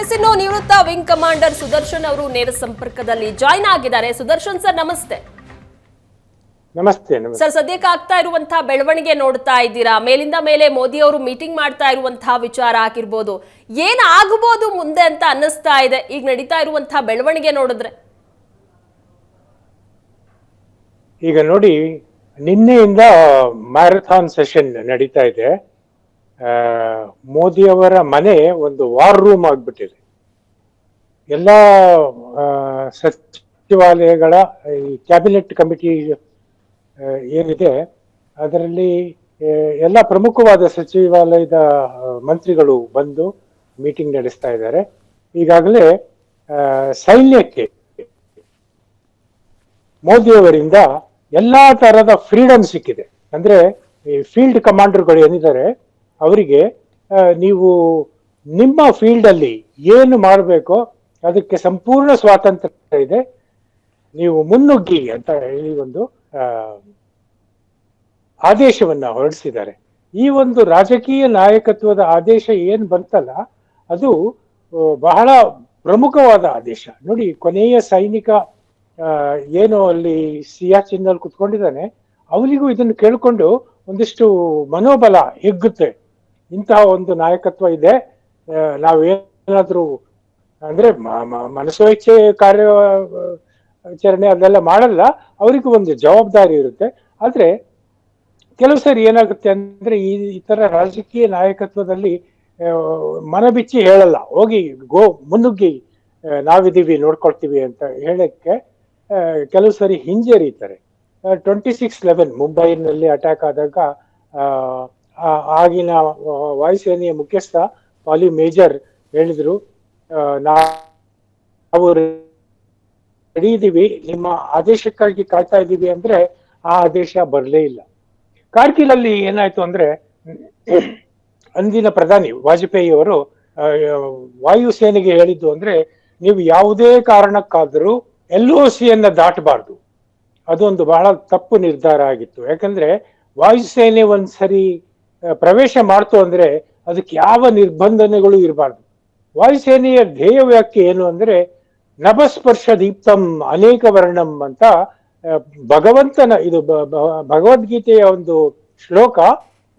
ಇನ್ನು ನಿವೃತ್ತ wing commander Sudarshan ಅವರು ನೇರ ಸಂಪರ್ಕದಲ್ಲಿ ಜಾಯ್ನ್ ಆಗಿದ್ದಾರೆ. ಸುದರ್ಶನ್ ಸರ್ ನಮಸ್ತೆ. ನಮಸ್ತೆ ಸರ್ ಸದ್ಯಕ್ಕೆ ಆಗ್ತಾ ಇರುವಂತಹ ಬೆಳವಣಿಗೆ ನೋಡ್ತಾ ಇದ್ದೀರಾ? ಮೇಲಿಂದ ಮೇಲೆ ಮೋದಿ ಅವರು ಮೀಟಿಂಗ್ ಮಾಡ್ತಾ ಇರುವಂತಹ ವಿಚಾರ ಆಗಿರ್ಬೋದು. ಏನ್ ಆಗಬಹುದು ಮುಂದೆ ಅಂತ ಅನ್ನಿಸ್ತಾ ಇದೆ. ಈಗ ನಡೀತಾ ಇರುವಂತಹ ಬೆಳವಣಿಗೆ ನೋಡಿದ್ರೆ. ಈಗ ನೋಡಿ ನಿನ್ನೆಯಿಂದ ಮ್ಯಾರಥಾನ್ ಸೆಷನ್ ನಡೀತಾ ಇದೆ. ಮೋದಿಯವರ ಮನೆ ಒಂದು ವಾರ್ ರೂಮ್ ಆಗ್ಬಿಟ್ಟಿದೆ. ಎಲ್ಲ ಸಚಿವಾಲಯಗಳ, ಈ ಕ್ಯಾಬಿನೆಟ್ ಕಮಿಟಿ ಏನಿದೆ, ಅದರಲ್ಲಿ ಎಲ್ಲ ಪ್ರಮುಖವಾದ ಸಚಿವಾಲಯದ ಮಂತ್ರಿಗಳು ಬಂದು ಮೀಟಿಂಗ್ ನಡೆಸ್ತಾ ಇದ್ದಾರೆ. ಈಗಾಗಲೇ ಸೈನ್ಯಕ್ಕೆ ಮೋದಿಯವರಿಂದ ಎಲ್ಲಾ ತರಹದ ಫ್ರೀಡಮ್ ಸಿಕ್ಕಿದೆ. ಅಂದ್ರೆ ಈ ಫೀಲ್ಡ್ ಕಮಾಂಡರ್ಗಳು ಏನಿದ್ದಾರೆ ಅವರಿಗೆ ನೀವು ನಿಮ್ಮ ಫೀಲ್ಡಲ್ಲಿ ಏನು ಮಾಡಬೇಕೋ ಅದಕ್ಕೆ ಸಂಪೂರ್ಣ ಸ್ವಾತಂತ್ರ್ಯ ಇದೆ. ನೀವು ಮುನ್ನುಗ್ಗಿ ಅಂತ ಹೇಳಿ ಒಂದು ಆದೇಶವನ್ನ ಹೊರಡಿಸಿದ್ದಾರೆ. ಈ ಒಂದು ರಾಜಕೀಯ ನಾಯಕತ್ವದ ಆದೇಶ ಏನು ಬಂತಲ್ಲ, ಅದು ಬಹಳ ಪ್ರಮುಖವಾದ ಆದೇಶ. ನೋಡಿ, ಕೊನೆಯ ಸೈನಿಕ ಏನು ಅಲ್ಲಿ ಸಿಯಾಚಿನ್ ಅಲ್ಲಿ ಕುತ್ಕೊಂಡಿದ್ದಾನೆ ಅವನಿಗೂ ಇದನ್ನು ಕೇಳಿಕೊಂಡು ಒಂದಿಷ್ಟು ಮನೋಬಲ ಹಿಗ್ಗುತ್ತೆ. ಇಂತಹ ಒಂದು ನಾಯಕತ್ವ ಇದೆ. ನಾವು ನಾವೇನಾದ್ರೂ ಅಂದ್ರೆ ಮ- ಮ- ಮನಸೋ ಇಚ್ಛೆ ಕಾರ್ಯ ಆಚರಣೆ ಅದೆಲ್ಲ ಮಾಡಲ್ಲ. ಅವರಿಗೂ ಒಂದು ಜವಾಬ್ದಾರಿ ಇರುತ್ತೆ. ಆದ್ರೆ ಕೆಲವು ಸರಿ ಏನಾಗುತ್ತೆ ಅಂದ್ರೆ ಈ ತರ ರಾಜಕೀಯ ನಾಯಕತ್ವದಲ್ಲಿ ಮನಬಿಚ್ಚಿ ಹೇಳಲ್ಲ. ಹೋಗಿ ಗೋ, ಮುನ್ನುಗ್ಗಿ ನಾವಿದ್ದೀವಿ, ನೋಡ್ಕೊಳ್ತೀವಿ ಅಂತ ಹೇಳಕ್ಕೆ ಕೆಲವು ಸರಿ ಹಿಂಜರಿತಾರೆ. ಟ್ವೆಂಟಿ ಸಿಕ್ಸ್ ಲೆವೆನ್ ಮುಂಬೈನಲ್ಲಿ ಅಟ್ಯಾಕ್ ಆದಾಗ ಆಗಿನ ವಾಯುಸೇನೆಯ ಮುಖ್ಯಸ್ಥ ಪಾಲಿ ಮೇಜರ್ ಹೇಳಿದ್ರು ನಾವು ರೆಡಿ ಇದೀವಿ, ನಿಮ್ಮ ಆದೇಶಕ್ಕಾಗಿ ಕಾಯ್ತಾ ಇದ್ದೀವಿ ಅಂದ್ರೆ ಆ ಆದೇಶ ಬರಲೇ ಇಲ್ಲ. ಕಾರ್ಗಿಲ್ ಅಲ್ಲಿ ಏನಾಯ್ತು ಅಂದ್ರೆ, ಅಂದಿನ ಪ್ರಧಾನಿ ವಾಜಪೇಯಿ ಅವರು ವಾಯುಸೇನೆಗೆ ಹೇಳಿದ್ದು ಅಂದ್ರೆ, ನೀವು ಯಾವುದೇ ಕಾರಣಕ್ಕಾದರೂ ಎಲ್ ಒ ಸಿಯನ್ನ ದಾಟಬಾರ್ದು. ಅದೊಂದು ಬಹಳ ತಪ್ಪು ನಿರ್ಧಾರ ಆಗಿತ್ತು. ಯಾಕಂದ್ರೆ, ವಾಯುಸೇನೆ ಒಂದ್ಸರಿ ಪ್ರವೇಶ ಮಾಡ್ತು ಅಂದ್ರೆ ಅದಕ್ಕೆ ಯಾವ ನಿರ್ಬಂಧನೆಗಳು ಇರಬಾರ್ದು. ವಾಯುಸೇನೆಯ ಧ್ಯೇಯ ವ್ಯಾಖ್ಯೆ ಏನು ಅಂದ್ರೆ ನಭಸ್ಪರ್ಶ ದೀಪ್ತಂ ಅನೇಕ ವರ್ಣಂ ಅಂತ ಭಗವಂತನ, ಇದು ಭಗವದ್ಗೀತೆಯ ಒಂದು ಶ್ಲೋಕ,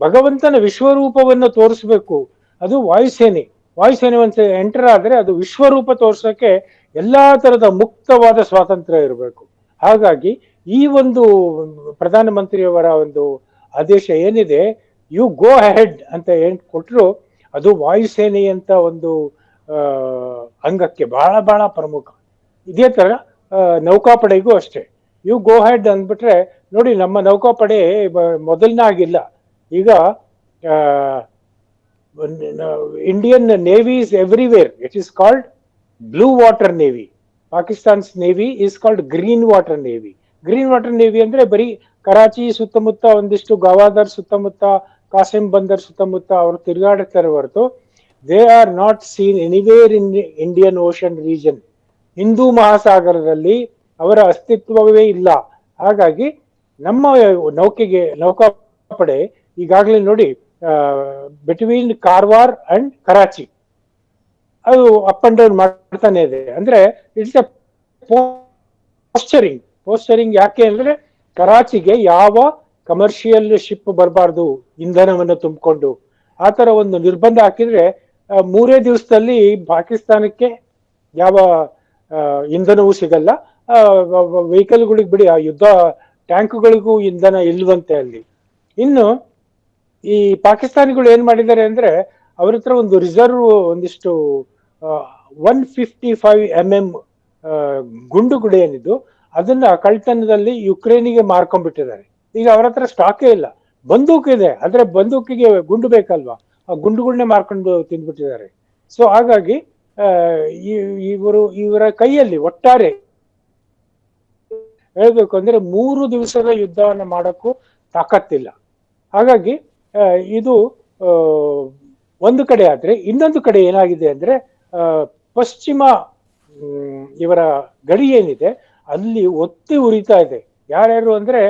ಭಗವಂತನ ವಿಶ್ವರೂಪವನ್ನು ತೋರಿಸ್ಬೇಕು. ಅದು ವಾಯುಸೇನೆ. ವಾಯುಸೇನೆ ಅಂತ ಎಂಟರ್ ಆದ್ರೆ ಅದು ವಿಶ್ವರೂಪ ತೋರ್ಸಕ್ಕೆ ಎಲ್ಲಾ ತರದ ಮುಕ್ತವಾದ ಸ್ವಾತಂತ್ರ್ಯ ಇರಬೇಕು. ಹಾಗಾಗಿ ಈ ಒಂದು ಪ್ರಧಾನಮಂತ್ರಿಯವರ ಒಂದು ಆದೇಶ ಏನಿದೆ ಯು ಗೋ ಹೆಡ್ ಅಂತ ಏನ್ ಕೊಟ್ಟರು ಅದು ವಾಯುಸೇನೆಯಂತ ಒಂದು ಅಂಗಕ್ಕೆ ಬಹಳ ಬಹಳ ಪ್ರಮುಖ. ಇದೇ ತರ ನೌಕಾಪಡೆಗೂ ಅಷ್ಟೇ. ಯು ಗೋ ಹೆಡ್ ಅಂದ್ಬಿಟ್ರೆ, ನೋಡಿ ನಮ್ಮ ನೌಕಾಪಡೆ ಮೊದಲನೇ ಆಗಿಲ್ಲ ಈಗ Indian navy is everywhere it is called blue water navy Pakistan's navy is called green water navy green water navy ಅಂದ್ರೆ ಬರೀ ಕರಾಚಿ ಸುತ್ತಮುತ್ತ ಒಂದಿಷ್ಟು ಗವಾದರ್ ಸುತ್ತಮುತ್ತ ಕಾಸಿಂ ಬಂದರ್ ಸುತ್ತಮುತ್ತ ಅವರು ತಿರುಗಾಡುತ್ತಾರೆ ಹೊರತು they are not seen anywhere in Indian Ocean region Hindu ಮಹಾಸಾಗರದಲ್ಲಿ ಅವರ ಅಸ್ತಿತ್ವವೇ ಇಲ್ಲ. ಹಾಗಾಗಿ ನಮ್ಮ ನೌಕೆಗೆ, ನೌಕಾಪಡೆ ಈಗಾಗಲೇ ನೋಡಿ ಬಿಟ್ವೀನ್ ಕಾರ್ವಾರ್ ಅಂಡ್ ಕರಾಚಿ ಅದು ಅಪ್ ಅಂಡ್ ಡೌನ್ ಮಾಡ್ತಾನೆ ಇದೆ. ಅಂದ್ರೆ ಇಟ್ಸ್ ಎ ಪೋಸ್ಚರಿಂಗ್ ಪೋಸ್ಚರಿಂಗ್ ಯಾಕೆ ಅಂದ್ರೆ ಕರಾಚಿಗೆ ಯಾವ ಕಮರ್ಷಿಯಲ್ ಶಿಪ್ ಬರಬಾರ್ದು, ಇಂಧನವನ್ನು ತುಂಬಿಕೊಂಡು. ಆ ತರ ಒಂದು ನಿರ್ಬಂಧ ಹಾಕಿದ್ರೆ ಮೂರೇ ದಿವಸದಲ್ಲಿ ಪಾಕಿಸ್ತಾನಕ್ಕೆ ಯಾವ ಇಂಧನವೂ ಸಿಗಲ್ಲ. ವೆಹಿಕಲ್ಗಳಿಗೆ ಬಿಡಿ, ಆ ಯುದ್ಧ ಟ್ಯಾಂಕ್ಗಳಿಗೂ ಇಂಧನ ಇಲ್ವಂತೆ ಅಲ್ಲಿ. ಇನ್ನು ಈ ಪಾಕಿಸ್ತಾನಿಗಳು ಏನ್ ಮಾಡಿದ್ದಾರೆ ಅಂದ್ರೆ, ಅವ್ರ ಹತ್ರ ಒಂದು ರಿಸರ್ವ್ ಒಂದಿಷ್ಟು one fifty five M M ಗುಂಡುಗಳು ಏನಿದ್ದು ಅದನ್ನ ಕಳ್ತನದಲ್ಲಿ ಯುಕ್ರೇನಿಗೆ ಮಾರ್ಕೊಂಡ್ಬಿಟ್ಟಿದ್ದಾರೆ. ಈಗ ಅವ್ರ ಹತ್ರ ಸ್ಟಾಕೇ ಇಲ್ಲ. ಬಂದೂಕಿದೆ ಇದೆ. ಆದ್ರೆ ಬಂದೂಕಿಗೆ ಗುಂಡು ಬೇಕಲ್ವಾ? ಆ ಗುಂಡುಗಳನ್ನೇ ಮಾರ್ಕೊಂಡು ತಿಂದ್ಬಿಟ್ಟಿದ್ದಾರೆ. ಸೊ ಹಾಗಾಗಿ ಇವರು, ಇವರ ಕೈಯಲ್ಲಿ ಒಟ್ಟಾರೆ ಹೇಳ್ಬೇಕು ಅಂದ್ರೆ ಮೂರು ದಿವಸದ ಯುದ್ಧವನ್ನ ಮಾಡೋಕ್ಕೂ ತಾಕತ್ತಿಲ್ಲ. ಹಾಗಾಗಿ ಇದು ಒಂದು ಕಡೆ ಆದ್ರೆ, ಇನ್ನೊಂದು ಕಡೆ ಏನಾಗಿದೆ ಅಂದ್ರೆ ಪಶ್ಚಿಮ ಇವರ ಗಡಿ ಏನಿದೆ, ಅಲ್ಲಿ ಒತ್ತಿ ಉರಿತಾ ಇದೆ. ಯಾರ್ಯಾರು ಅಂದ್ರೆ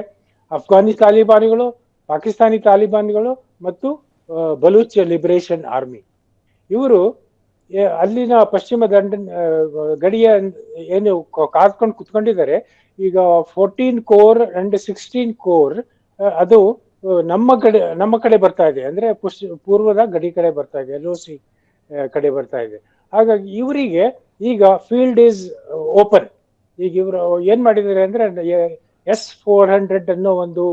ಅಫ್ಘಾನಿ ತಾಲಿಬಾನಿಗಳು, ಪಾಕಿಸ್ತಾನಿ ತಾಲಿಬಾನಿಗಳು ಮತ್ತು ಬಲೂಚ್ ಲಿಬರೇಷನ್ ಆರ್ಮಿ. ಇವರು ಅಲ್ಲಿನ ಪಶ್ಚಿಮ ದಂಡ ಗಡಿಯ ಏನು ಕಾದ್ಕೊಂಡು ಕುತ್ಕೊಂಡಿದ್ದಾರೆ. ಈಗ fourteen core and sixteen core ಅದು ನಮ್ಮ ಕಡೆ ನಮ್ಮ ಕಡೆ ಬರ್ತಾ ಇದೆ. ಅಂದ್ರೆ ಪೂರ್ವದ ಗಡಿ ಕಡೆ ಬರ್ತಾ ಇದೆ ಎಲ್ ಕಡೆ ಬರ್ತಾ ಇದೆ. ಹಾಗಾಗಿ ಇವರಿಗೆ ಈಗ ಫೀಲ್ಡ್ ಈಸ್ ಓಪನ್ ಈಗ ಇವರು ಏನ್ ಮಾಡಿದ್ದಾರೆ ಅಂದ್ರೆ ಎಸ್ ಫೋರ್ ಹಂಡ್ರೆಡ್ ಅನ್ನೋ ಒಂದು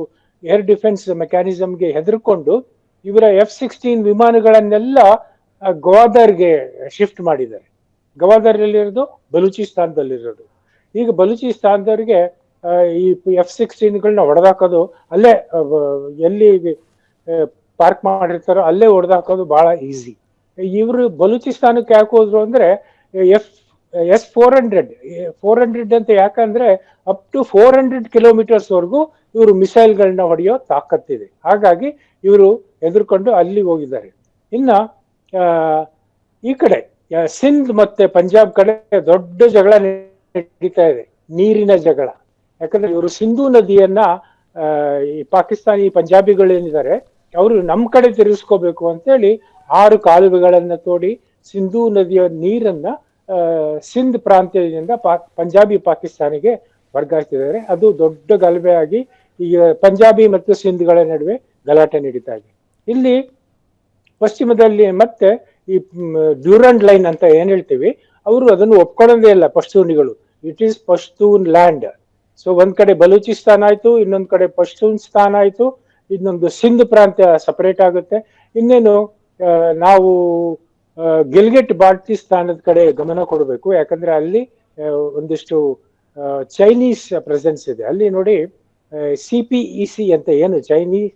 ಏರ್ ಡಿಫೆನ್ಸ್ ಮೆಕ್ಯಾನಿಸಮ್ಗೆ ಹೆದರ್ಕೊಂಡು ಇವರ ಎಫ್ ಸಿಕ್ಸ್ಟೀನ್ ವಿಮಾನಗಳನ್ನೆಲ್ಲ ಗವಾದರ್ಗೆ ಶಿಫ್ಟ್ ಮಾಡಿದ್ದಾರೆ. ಗವಾದರ್ ಎಲ್ಲಿರೋದು ಬಲೂಚಿಸ್ತಾನದಲ್ಲಿರೋದು ಈಗ ಬಲೂಚಿಸ್ತಾನದವ್ರಿಗೆ ಈ ಎಫ್ ಸಿಕ್ಸ್ಟೀನ್ಗಳನ್ನ ಹೊಡೆದಾಕೋದು, ಅಲ್ಲೇ ಎಲ್ಲಿ ಪಾರ್ಕ್ ಮಾಡಿರ್ತಾರೋ, ಅಲ್ಲೇ ಹೊಡೆದಾಕೋದು ಬಹಳ ಈಸಿ. ಇವರು ಬಲೂಚಿಸ್ತಾನಕ್ಕೆ ಯಾಕೆ ಹೋದ್ರು ಅಂದ್ರೆ, F S four hundred. Four hundred ಅಂತ ಯಾಕಂದ್ರೆ up to four hundred kilometres ವರೆಗೂ ಇವರು ಮಿಸೈಲ್ಗಳನ್ನ ಹೊಡೆಯೋ ತಾಕತ್ತಿದೆ. ಹಾಗಾಗಿ ಇವರು ಎದುರ್ಕೊಂಡು ಅಲ್ಲಿ ಹೋಗಿದ್ದಾರೆ. ಇನ್ನ ಈ ಕಡೆ ಸಿಂಧ್ ಮತ್ತೆ ಪಂಜಾಬ್ ಕಡೆ ದೊಡ್ಡ ಜಗಳ ನಡೀತಾ ಇದೆ, ನೀರಿನ ಜಗಳ. ಯಾಕಂದ್ರೆ ಇವರು ಸಿಂಧೂ ನದಿಯನ್ನ ಈ ಪಾಕಿಸ್ತಾನಿ ಪಂಜಾಬಿಗಳೇನಿದ್ದಾರೆ ಅವರು ನಮ್ಮ ಕಡೆ ತಿರುಗಿಸ್ಕೋಬೇಕು ಅಂತೇಳಿ ಆರು ಕಾಲುವೆಗಳನ್ನ ತೋಡಿ ಸಿಂಧೂ ನದಿಯ ನೀರನ್ನ ಸಿಂಧ್ ಪ್ರಾಂತ್ಯದಿಂದ ಪಾಕ್ ಪಂಜಾಬಿ ಪಾಕಿಸ್ತಾನಿಗೆ ವರ್ಗಾಯಿಸಿದ್ದಾರೆ. ಅದು ದೊಡ್ಡ ಗಲಭೆ ಆಗಿ ಈಗ ಪಂಜಾಬಿ ಮತ್ತು ಸಿಂಧ್ಗಳ ನಡುವೆ ಗಲಾಟೆ ನಡೀತಾ ಇದೆ ಇಲ್ಲಿ ಪಶ್ಚಿಮದಲ್ಲಿ ಮತ್ತೆ ಈ ಡ್ಯೂರಂಡ್ ಲೈನ್ ಅಂತ ಏನ್ ಹೇಳ್ತೀವಿ, ಅವರು ಅದನ್ನು ಒಪ್ಕೊಳ್ಳೋದೇ ಇಲ್ಲ, ಪಶ್ತೂನಿಗಳು. It is Pashtun land so ಒಂದ್ ಕಡೆ ಬಲೂಚಿಸ್ತಾನ್ ಆಯ್ತು, ಇನ್ನೊಂದ್ ಕಡೆ ಪಶ್ತೂನ್ ಸ್ಥಾನ ಆಯ್ತು, ಇನ್ನೊಂದು ಸಿಂಧ್ ಪ್ರಾಂತ್ಯ ಸಪರೇಟ್ ಆಗುತ್ತೆ. ಇನ್ನೇನು ನಾವು ಗಿಲ್ಗಿಟ್ ಬಾಲ್ಟಿಸ್ತಾನದ ಕಡೆ ಗಮನ ಕೊಡಬೇಕು. ಯಾಕಂದ್ರೆ ಅಲ್ಲಿ ಒಂದಿಷ್ಟು ಚೈನೀಸ್ ಪ್ರೆಸೆನ್ಸ್ ಇದೆ. ಅಲ್ಲಿ ನೋಡಿ ಸಿ ಪಿ ಇ ಸಿ ಅಂತ ಏನು Chinese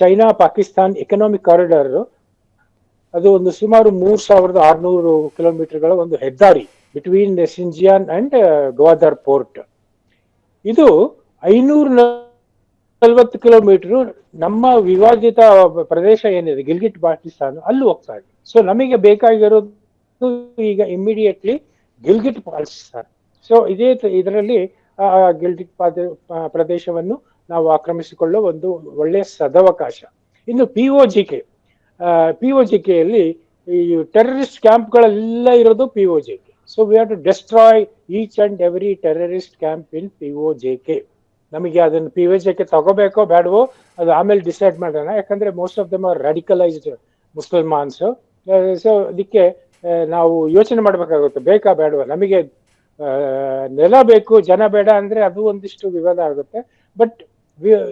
China Pakistan economic corridor ಅದು ಒಂದು ಸುಮಾರು ಮೂರು ಸಾವಿರದ ಆರುನೂರು ಕಿಲೋಮೀಟರ್ಗಳ ಒಂದು ಹೆದ್ದಾರಿ between Xinjiang and Gwadar port ಇದು ಐನೂರ ನಲ್ವತ್ತು ಕಿಲೋಮೀಟರ್ ನಮ್ಮ ವಿವಾದಿತ ಪ್ರದೇಶ ಏನಿದೆ, ಗಿಲ್ಗಿಟ್ ಪಾಕಿಸ್ತಾನ ಅಲ್ಲಿ ಹೋಗ್ತಾ ಇದೆ. ಸೊ ನಮಗೆ ಬೇಕಾಗಿರೋದು ಈಗ ಇಮಿಡಿಯೇಟ್ಲಿ ಗಿಲ್ಗಿಟ್ ಪಾಕಿಸ್ತಾನ. ಸೊ ಇದೇ ಇದರಲ್ಲಿ ಆ ಗಿಲ್ಗಿಟ್ ಪ್ರದೇಶವನ್ನು ನಾವು ಆಕ್ರಮಿಸಿಕೊಳ್ಳೋ ಒಂದು ಒಳ್ಳೆಯ ಸದವಕಾಶ. ಇನ್ನು P O G K P O G ಕೆಯಲ್ಲಿ ಈ ಟೆರರಿಸ್ಟ್ ಕ್ಯಾಂಪ್ಗಳೆಲ್ಲ ಇರೋದು P O J K so we have to destroy each and every terrorist camp in P O J K ನಮಗೆ ಅದನ್ನು ಪಿ ಒ ಜೆ ಕೆ ತಗೋಬೇಕೋ ಬೇಡವೋ ಅದು ಆಮೇಲೆ decide ಮಾಡೋಣ. ಯಾಕಂದ್ರೆ most of them are radicalised ಮುಸ್ಲಿಮಾನ್ಸ್ so ಅದಕ್ಕೆ ನಾವು ಯೋಚನೆ ಮಾಡ್ಬೇಕಾಗುತ್ತೆ. ಬೇಕಾ ಬೇಡವಾ? ನಮಗೆ ನೆಲ ಬೇಕು ಜನ ಬೇಡ ಅಂದ್ರೆ ಅದು ಒಂದಿಷ್ಟು ವಿವಾದ ಆಗುತ್ತೆ. But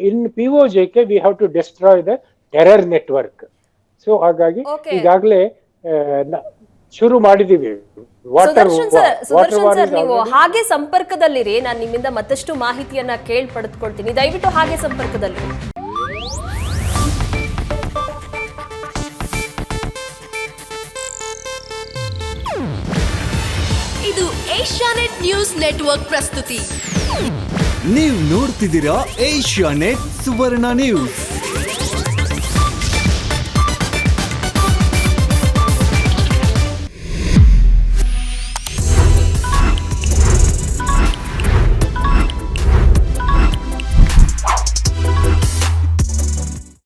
in P O J K we have to destroy the terror network so ಹಾಗಾಗಿ. ಈಗಾಗಲೇ ಶುರು ಮಾಡಿದೀವಿ. ವಾಟರ್ ಸುದರ್ಶನ್ ಸರ್ ಸುದರ್ಶನ್ ಸರ್ ನೀವು ಹಾಗೆ ಸಂಪರ್ಕದಲ್ಲಿರಿ. ನಾನು ನಿಮ್ಮಿಂದ ಮತ್ತಷ್ಟು ಮಾಹಿತಿಯನ್ನ ಕೇಳಿ ಪಡೆದುಕೊಳ್ತೀನಿ ದಯವಿಟ್ಟು ಹಾಗೆ ಸಂಪರ್ಕದಲ್ಲಿ. ಇದು ಏಷ್ಯಾನೆಟ್ ನ್ಯೂಸ್ ನೆಟ್ವರ್ಕ್ ಪ್ರಸ್ತುತಿ. ನೀವು ನೋಡ್ತಿದ್ದೀರಾ ಏಷ್ಯಾ ನೆಟ್ ಸುವರ್ಣ ನ್ಯೂಸ್.